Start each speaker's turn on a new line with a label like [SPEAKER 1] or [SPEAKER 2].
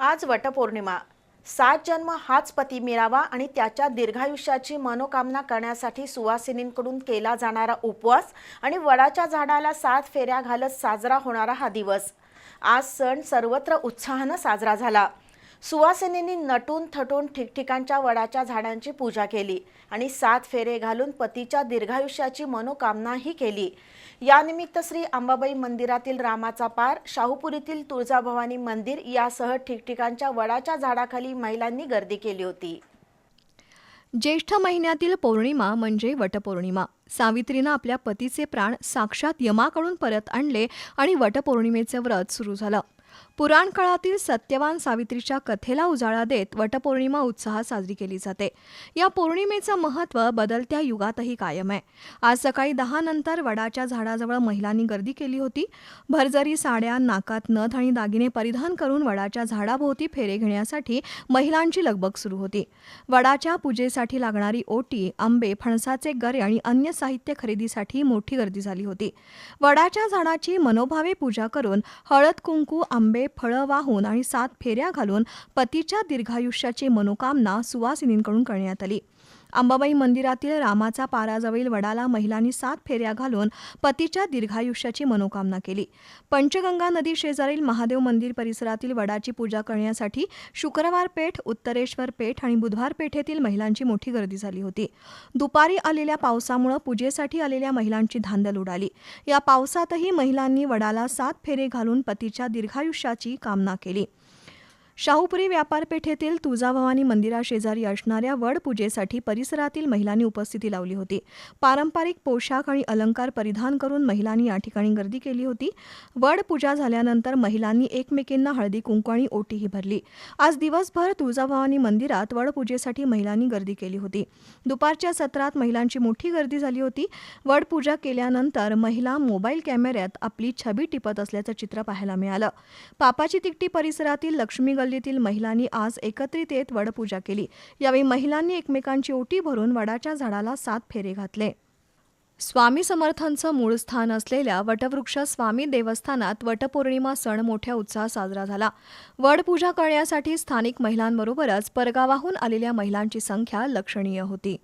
[SPEAKER 1] आज वटपौर्णिमा. सात जन्म हाच पती मिळावा आणि त्याच्या दीर्घायुष्याची मनोकामना करण्यासाठी सुवासिनींकडून केला जाणारा उपवास आणि वडाच्या झाडाला सात फेऱ्या घालत साजरा होणारा हा दिवस. आज सण सर्वत्र उत्साहानं साजरा झाला. सुवासिनींनी नटून थटून ठिकठिकाणच्या वडाच्या झाडांची पूजा केली आणि सात फेरे घालून पतीच्या दीर्घायुष्याची मनोकामनाही केली. यानिमित्त श्री अंबाबाई मंदिरातील रामाचा पार शाहूपुरीतील तुळजाभवानी मंदिर यासह ठिकठिकाणच्या वडाच्या झाडाखाली महिलांनी गर्दी केली होती.
[SPEAKER 2] ज्येष्ठ महिन्यातील पौर्णिमा म्हणजे वटपौर्णिमा. सावित्रीनं आपल्या पतीचे प्राण साक्षात यमाकडून परत आणले आणि वटपौर्णिमेचं व्रत सुरू झालं. पुराण काळातील सत्यवान सावित्रीच्या कथेला उजाळा देत वटपौर्णिमा उत्साहात साजरी केली जाते. या पौर्णिमेचं महत्त्व बदलत्या युगातही कायम आहे. आज सकाळी दहा नंतर वडाच्या झाडाजवळ महिलांनी गर्दी केली होती. भरजरी साड्या नाकात नथ आणि दागिने परिधान करून वडाच्या झाडाभोवती फेरे घेण्यासाठी महिलांची लगबग सुरू होती. वडाच्या पूजेसाठी लागणारी ओटी आंबे फणसाचे गरे आणि अन्य साहित्य खरेदीसाठी मोठी गर्दी झाली होती. वडाच्या झाडाची मनोभावे पूजा करून हळद कुंकू आंबे फळं वाहून आणि सात फेऱ्या घालून पतीच्या दीर्घायुष्याची मनोकामना सुवासिनींकडून करण्यात आली. अंबाबाई मंदिरातील रामाचा पाराजवळील वडाला महिलांनी सात फेऱ्या घालून पतीच्या दीर्घायुष्याची मनोकामना केली. पंचगंगा नदी शेजारील महादेव मंदिर परिसरातील वडाची पूजा करण्यासाठी शुक्रवार पेठ उत्तरेश्वर पेठ आणि बुधवार पेठेतील महिलांची मोठी गर्दी झाली होती. दुपारी आलेल्या पावसामुळे पूजेसाठी आलेल्या महिलांची धांदल उडाली. या पावसातही महिलांनी वडाला सात फेरे घालून पतीच्या दीर्घायुष्याची कामना केली. शाहूपुरी व्यापारपेठेतील तुळजाभवानी मंदिराशेजारी असणाऱ्या वडपूजेसाठी परिसरातील महिलांनी उपस्थिती लावली होती. पारंपरिक पोशाख आणि अलंकार परिधान करून महिलांनी या ठिकाणी गर्दी केली होती. वडपूजा झाल्यानंतर महिलांनी एकमेकींना हळदी कुंकू आणि ओटीही भरली. आज दिवसभर तुळजाभवानी मंदिरात वडपूजेसाठी महिलांनी गर्दी केली होती. दुपारच्या सत्रात महिलांची मोठी गर्दी झाली होती. वडपूजा केल्यानंतर महिला मोबाईल कॅमेऱ्यात आपली छबी टिपत असल्याचं चित्र पाहायला मिळालं. पापाची तिकटी परिसरातील लक्ष्मी गल्लीतील महिलांनी आज एकत्रित येत वडपूजा केली. यावेळी महिलांनी एकमेकांची ओटी भरून वडाच्या झाडाला सात फेरे घातले. स्वामी समर्थांचं मूळ स्थान असलेल्या वटवृक्ष स्वामी देवस्थानात वटपौर्णिमा सण मोठ्या उत्साहात साजरा झाला. वडपूजा करण्यासाठी स्थानिक महिलांबरोबरच परगावाहून आलेल्या महिलांची संख्या लक्षणीय होती.